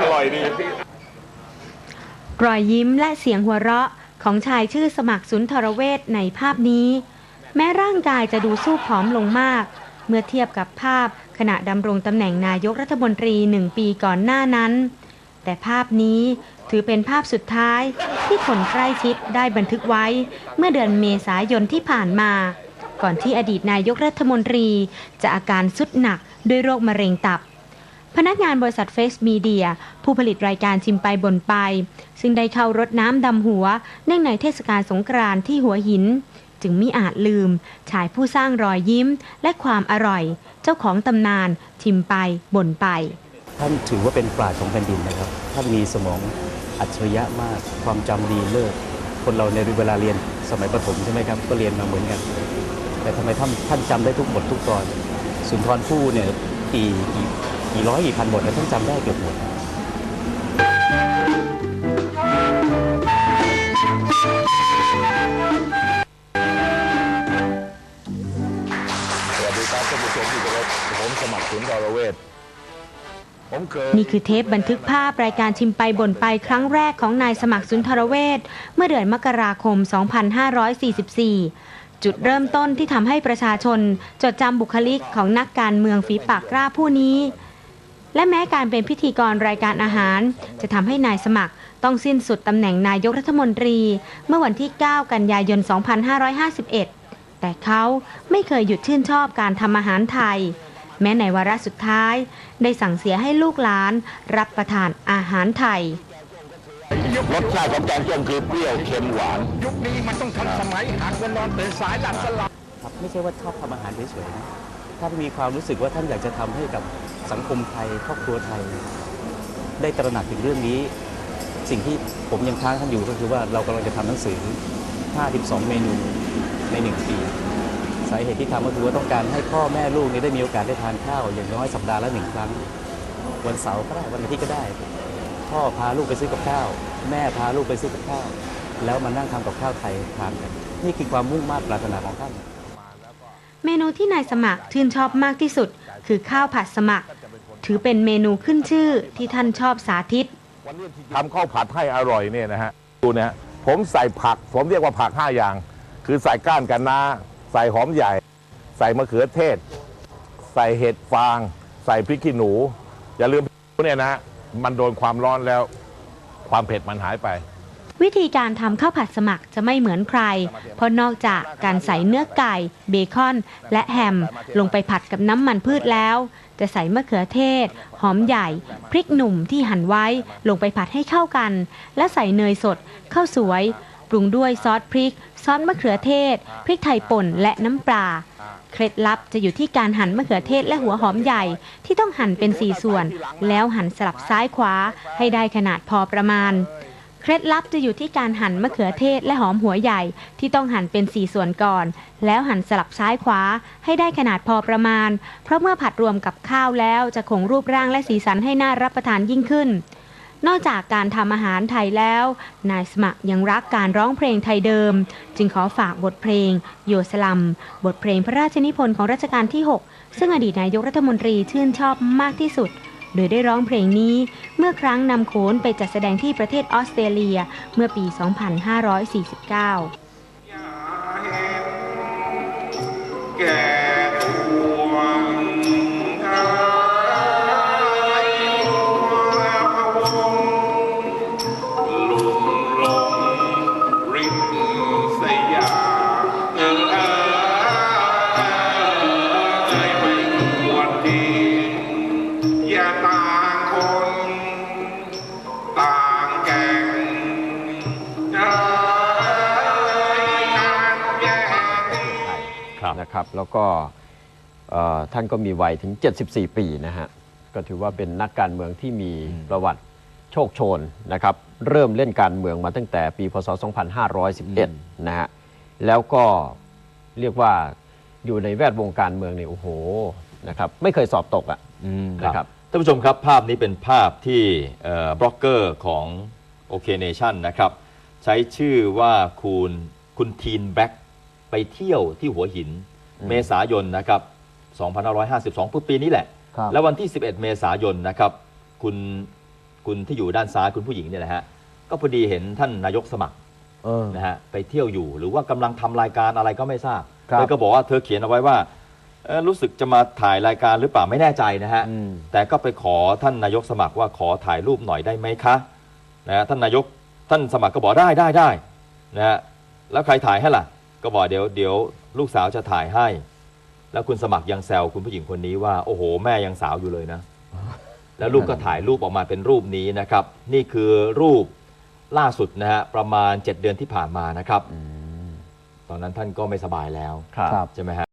อร่อยดีรอยยิ้มและเสียงหัวเราะของชายชื่อสมัครสุนทรเวชในภาพนี้ แม้ร่างกายจะดูสู้ผอมลงมาก เมื่อเทียบกับภาพขณะดำรงตำแหน่งนายกรัฐมนตรีหนึ่งปีก่อนหน้านั้น แต่ภาพนี้ถือเป็นภาพสุดท้ายที่คนใกล้ชิดได้บันทึกไว้เมื่อเดือนเมษายนที่ผ่านมา ก่อนที่อดีตนายกรัฐมนตรีจะอาการสุดหนักด้วยโรคมะเร็งตับ พนักงานบริษัทเฟสมีเดีย ผู้ผลิตรายการชิมไปบนไป ซึ่งได้เข้ารดน้ำดำหัว เนื่องในเทศกาลสงกรานต์ที่หัวหิน จึงมิอาจลืม ชายผู้สร้างรอยยิ้มและความอร่อย เจ้าของตำนานชิมไปบ่นไป ท่านถือว่าเป็นปราชญ์ของแผ่นดินนะครับ ท่านมีสมองอัจฉริยะมาก ความจำดีเลิศคนเราในเวลาเรียนสมัยประถมใช่ไหมครับ ก็เรียนมาเหมือนกัน แต่ทำไมท่านท่านจำได้ทุกบททุกตอน สุนทรภู่เนี่ยกี่กี่ กี่ร้อยกี่พันบทแต่ท่านจำได้เกือบหมดสวัสดีครับท่านผู้ชมที่เคารพผมสมัครสุนทรเวชผมเคยนี่คือเทปบันทึกภาพรายการชิมไปบ่นไปครั้งแรกของนายสมัครสุนทรเวชเมื่อเดือนมกราคม 2544 จุดเริ่มต้นที่ทำให้ประชาชน จดจำบุคลิกของนักการเมืองฝีปากกล้าผู้นี้ และแม้การเป็นพิธีกรรายการอาหาร จะทำให้นายสมัครต้องสิ้นสุดตำแหน่งนายกรัฐมนตรี เมื่อวันที่ 9 กันยายน 2551 แต่เขาไม่เคยหยุดชื่นชอบการทำอาหารไทย แม้ในวาระสุดท้าย ได้สั่งเสียให้ลูกหลาน รับประทานอาหารไทยรสชาติของแกงส้มคือเปรี้ยวเค็มหวาน ยุคนี้มันต้องทันสมัยหากวันนอนตื่นสายหลับสลับครับไม่ใช่ว่าชอบทำอาหารเฉยๆนะท่านมีความรู้สึกว่าท่านอยากจะทำให้กับ สังคมไทยครอบครัวไทย ได้ตระหนักถึงเรื่องนี้ สิ่งที่ผมยังค้างท่านอยู่ก็คือว่าเรากำลังจะทำหนังสือ 52 เมนูในหนึ่งปี สาเหตุที่ทำก็คือว่าต้องการให้พ่อแม่ลูกนี่ได้มีโอกาสได้ทานข้าวอย่างน้อยสัปดาห์ละหนึ่งครั้ง วันเสาร์ก็ได้วันอาทิตย์ก็ได้ พ่อพาลูกไปซื้อกับข้าว แม่พาลูกไปซื้อกับข้าว แล้วมานั่งทำกับข้าวไทยทานกันนี่คือความมุ่งมา่ปรารถนาของท่าน เมนูที่นายสมัครชื่นชอบมากที่สุด คือข้าวผัดสมัคร ถือเป็นเมนูขึ้นชื่อที่ท่านชอบสาธิตทำข้าวผัดให้อร่อยเนี่ยนะฮะดูนะฮะผมใส่ผัก ผมเรียกว่าผักห้าอย่าง คือใส่ก้านกันนาใส่หอมใหญ่ ใส่มะเขือเทศ ใส่เห็ดฟาง ใส่พริกขี้หนู อย่าลืมเนี่ยนะ มันโดนความร้อนแล้ว ความเผ็ดมันหายไป วิธีการทำข้าวผัดสมัครจะไม่เหมือนใคร เพราะนอกจากการใส่เนื้อไก่ เบคอน และแฮม ลงไปผัดกับน้ำมันพืชแล้ว จะใส่มะเขือเทศ หอมใหญ่ พริกหนุ่มที่หั่นไว้ ลงไปผัดให้เข้ากัน และใส่เนยสดข้าวสวย ปรุงด้วยซอสพริก ซอสมะเขือเทศ พริกไทยป่นและน้ำปลาเคล็ดลับจะอยู่ที่การหั่นมะเขือเทศและหัวหอมใหญ่ที่ต้องหั่นเป็นสี่ส่วน แล้วหั่นสลับซ้ายขวาให้ได้ขนาดพอประมาณ เคล็ดลับจะอยู่ที่การหั่นมะเขือเทศและหอมหัวใหญ่ที่ต้องหั่นเป็นสี่ส่วนก่อน แล้วหั่นสลับซ้ายขวาให้ได้ขนาดพอประมาณ เพราะเมื่อผัดรวมกับข้าวแล้วจะคงรูปร่างและสีสันให้น่ารับประทานยิ่งขึ้น นอกจากการทำอาหารไทยแล้ว นายสมัครยังรักการร้องเพลงไทยเดิม จึงขอฝากบทเพลง โยสลัม บทเพลงพระราชนิพนธ์ของรัชกาลที่ 6 ซึ่งอดีตนายกรัฐมนตรีชื่นชอบมากที่สุด โดยได้ร้องเพลงนี้เมื่อครั้งนำโขนไปจัดแสดงที่ประเทศออสเตรเลียเมื่อปี 2549 นต่างแก่งเอยการแย่งครับนะครับแล้วก็เอ่อท่านก็มีวัยถึง 74 ปีนะฮะก็ถือว่าเป็นนักการเมืองที่มีประวัติโชคโชนนะครับเริ่มเล่นการเมืองมาตั้งแต่ปีพศ 2511 นะฮะแล้วก็เรียกว่าอยู่ในแวดวงการเมืองเนี่ยโอ้โหนะครับไม่เคยสอบตกอะอืมนะครับ ท่านผู้ชมครับภาพนี้เป็นภาพที่เอ่อบล็อกเกอร์ของ OK Nation นะครับ ใช้ชื่อว่าคุณคุณทีนแบ็กไปเที่ยวที่หัวหิน เมษายนนะครับ 2552ปีนี้แหละครับแล้ววันที่ 11 เมษายนนะครับ คุณคุณที่อยู่ด้านซ้ายคุณผู้หญิงเนี่ยนะฮะก็พอดีเห็นท่านนายกสมัครเออนะฮะไปเที่ยวอยู่หรือว่ากำลังทำรายการอะไรก็ไม่ทราบครับเธอก็บอกว่าเธอเขียนเอาไว้ว่า เอ่อรู้สึกจะมาถ่ายรายการหรือเปล่าไม่แน่ใจนะฮะ อืม แต่ก็ไปขอท่านนายกสมัครว่าขอถ่ายรูปหน่อยได้ไหมคะนะฮะท่านนายกท่านสมัครก็บอกได้ได้ได้นะฮะแล้วใครถ่ายให้ล่ะ ก็บอกเดี๋ยวเดี๋ยวลูกสาวจะถ่ายให้ แล้วคุณสมัครยังแซวคุณผู้หญิงคนนี้ว่าโอ้โห แม่ยังสาวอยู่เลยนะ แล้วลูกก็ถ่ายรูปออกมาเป็นรูปนี้นะครับ นี่คือรูปล่าสุดนะฮะประมาณ 7 เดือนที่ผ่านมานะครับ ตอนนั้นท่านก็ไม่สบายแล้วครับ ใช่ไหมฮะ